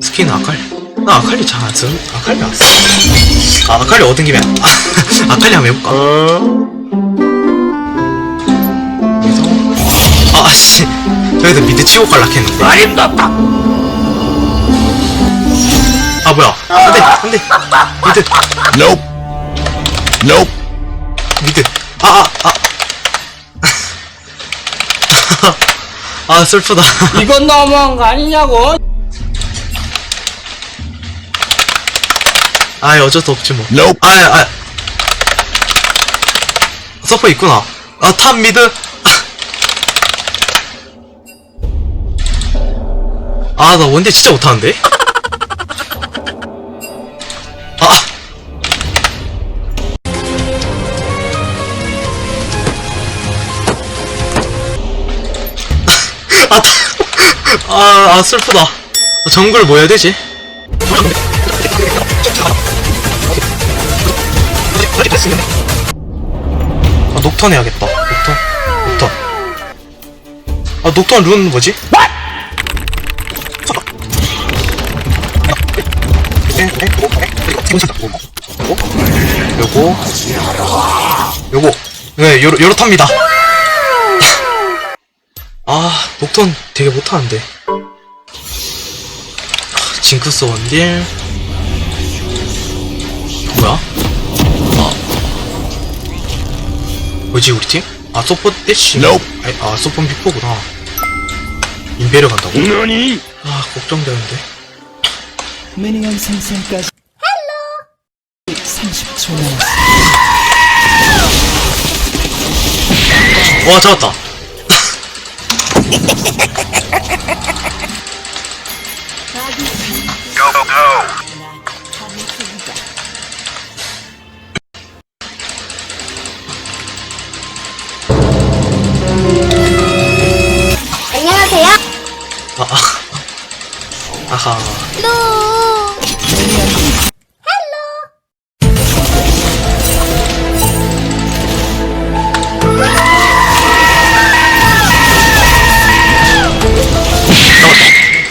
스킨 아칼리 나 아칼리 잘 안 쓰는 아칼리 안 써. 아 아칼리 얻은 김에 아, 아칼리 한번 해볼까? 여기서 아씨 저기서 미드 치고 갈락했는데 아름답다. 아 뭐야 안돼 안돼 미드 Nope. Nope. 미드 아아아 아, 슬프다 이건 너무한 거 아니냐고? 아 어쩔 수 없지 뭐 Nope. 아, 아. 서퍼 있구나. 아, 탑 미드. 아, 나 원딜 진짜 못하는데? 아. 아, 탑. 아, 아, 슬프다. 아, 정글 뭐 해야 되지? 아, 녹턴 해야겠다. 녹턴. 녹턴. 아, 녹턴 룬 뭐지? 요거. 요거. 네, 요렇 탑니다. 아, 녹턴 되게 못하는데. 아, 징크스 원딜. 뭐야? 뭐지 우리 팀? 아 소폰 애쉬 Nope. 아니, 아 소폰 빅포구나 인베르 간다고? 너니? 아 걱정되는데 미니언 생성까지 30초 남았습니다. 와 잡았다 안녕하 아, 아. 아하 헬로.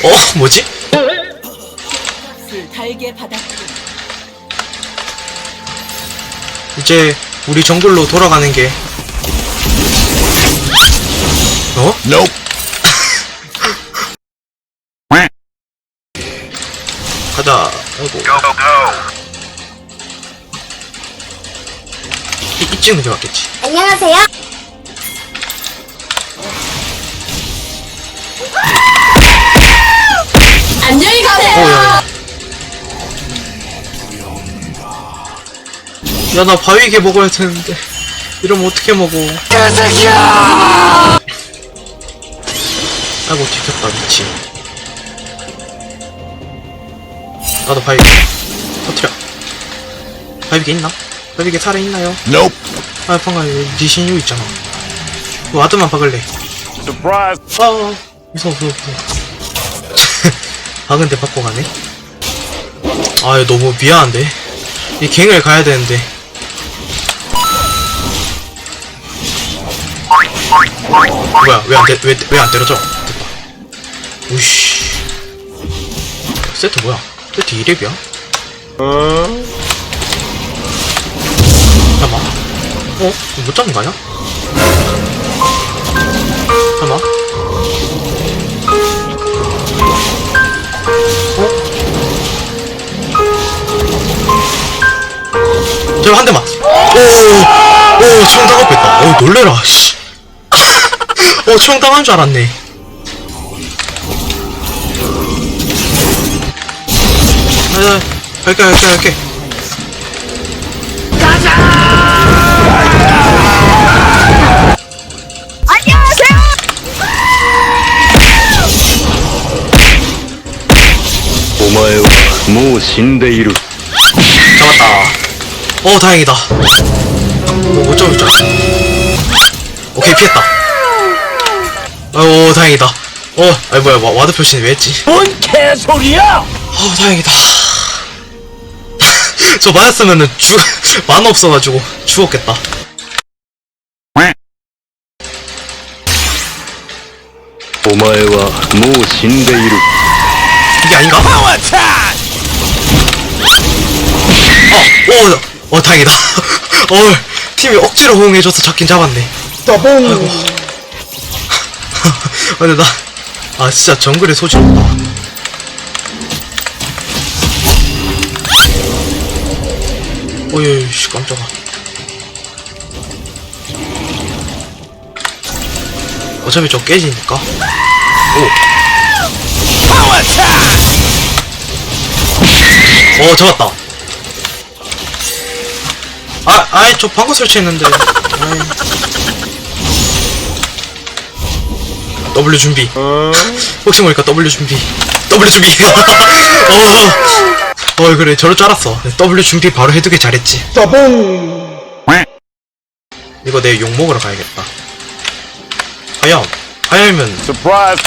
어 뭐지? 이제 우리 정글로 돌아가는 게 어? Nope. 아이고 이, 이쯤 근데 맞겠지 안녕하세요. 안녕히 가세요. 어, 야, 야, 나 바위게 먹어야 되는데. 이러면 어떻게 먹어. 아이고, 뒤켰다, 미친. 나도 바위게. 터트려. 바위게 있나? 바위게 살아있나요? Nope. 아, 방금 니신유 있잖아. 와드만 박을래. Surprise. 아, 무서워, 무서워, 무서워. 아, 근데 받고 가네? 아, 이거 너무 미안한데. 이 갱을 가야 되는데. 뭐야, 왜 안, 때, 왜, 왜 안 때려져? 됐다. 우씨. 세트 뭐야? 세트 2렙이야? 잠깐만. 어? 못 잡는 거 아니야? 잠깐만. 제가 한 대만. 오, 오, 총 당할 뻔했다. 오, 놀래라, 씨. 어, 총 당한 줄 알았네. 아, 갈게, 갈게, 갈게. 안녕하세요. お前はもう死んでいる。 잡았다. 어, 다행이다. 오, 어쩌고 저쩌고. 오케이, 피했다. 오, 다행이다. 어, 아니, 뭐야, 와, 와드 표시는 왜 했지? 뭔 개소리야? 어, 다행이다. 저 맞았으면은 죽, 만 없어가지고 죽었겠다. 오마에와 모 신데이루. 이게 아닌가? 어, 오, 어, 다행이다. 어, 팀이 억지로 호응해줘서 잡긴 잡았네. 아이고. 아, 근데 나, 아, 진짜 정글의 소질 없다. 어이, 씨, 깜짝아. 어차피 저 깨지니까. 오. 어, 잡았다. 아, 아이, 저 방금 설치했는데. 아이. W 준비. 혹시 모르니까 W 준비. W 준비. 어, 어, 그래, 저럴 줄 알았어. W 준비 바로 해두길 잘했지. 이거 내 욕 먹으러 가야겠다. 하염. 하염이면 Surprise!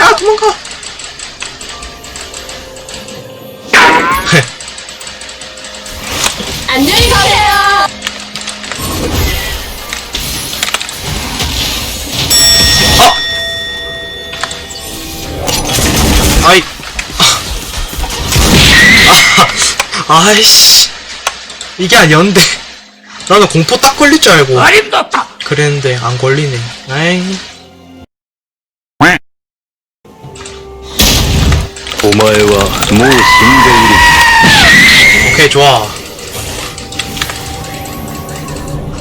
아 도망가 안녕히 가세요. 아, 아이씨 이게 아니었는데 나는 공포 딱 걸릴 줄 알고 아림도다 그랬는데 안 걸리네 아이 お前はもう死んでいる。 오케이 좋아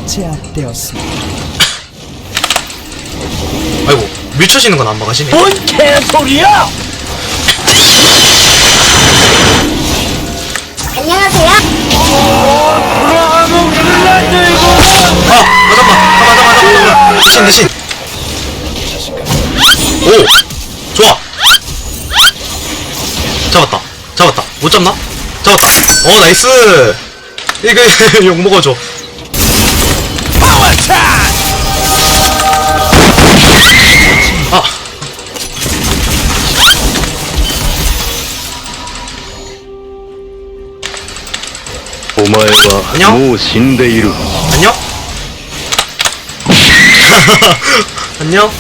제압되었습니다. 아이고 밀쳐지는 건 안 막아지네 뭔 개소리야 대신 대신 오 좋아. 잡았다 잡았다. 못 잡나? 잡았다. 어 나이스. 이거 욕 먹어줘. 아. 오마에와 안녕? 안녕? 안녕?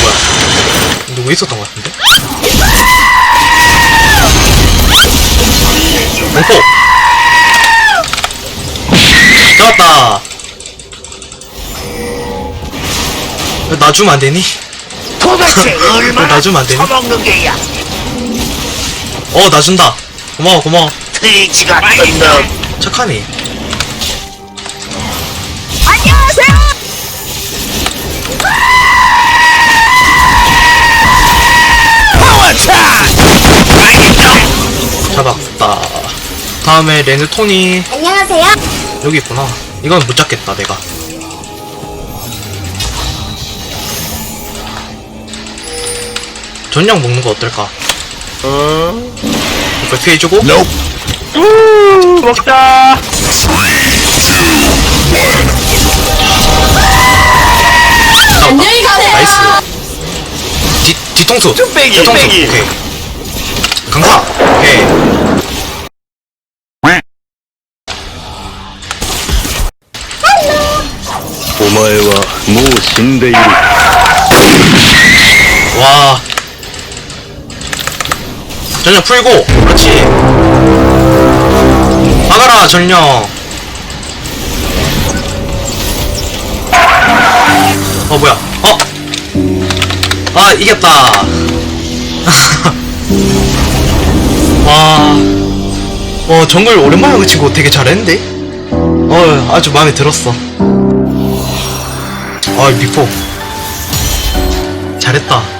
뭐야? 누구 있었던 것 같은데? 공포! 잡았다! 야, 나 주면 안 되니? 도대체 얼마나 나 주면 안 되니? 처먹는 게야 어, 나 준다! 고마워, 고마워. 착하네. 다음에 레드톤이 안녕하세요. 여기 있구나. 이건 못 잡겠다, 내가. 전력 먹는 거 어떨까? 이거 피해주고? 먹자 잡았다. 안녕히 가세요. 나이스. 뒤, 뒤통수. 뒤통수. 오케이. 강타. 오케이. 신대 이루 와. 전력 풀고. 그렇지. 막아라 전력 어 뭐야? 어? 아 이겼다. 와. 어, 정글 오랜만에 그치고 되게 잘했는데? 어, 아주 마음에 들었어. 아, 미포. 잘했다.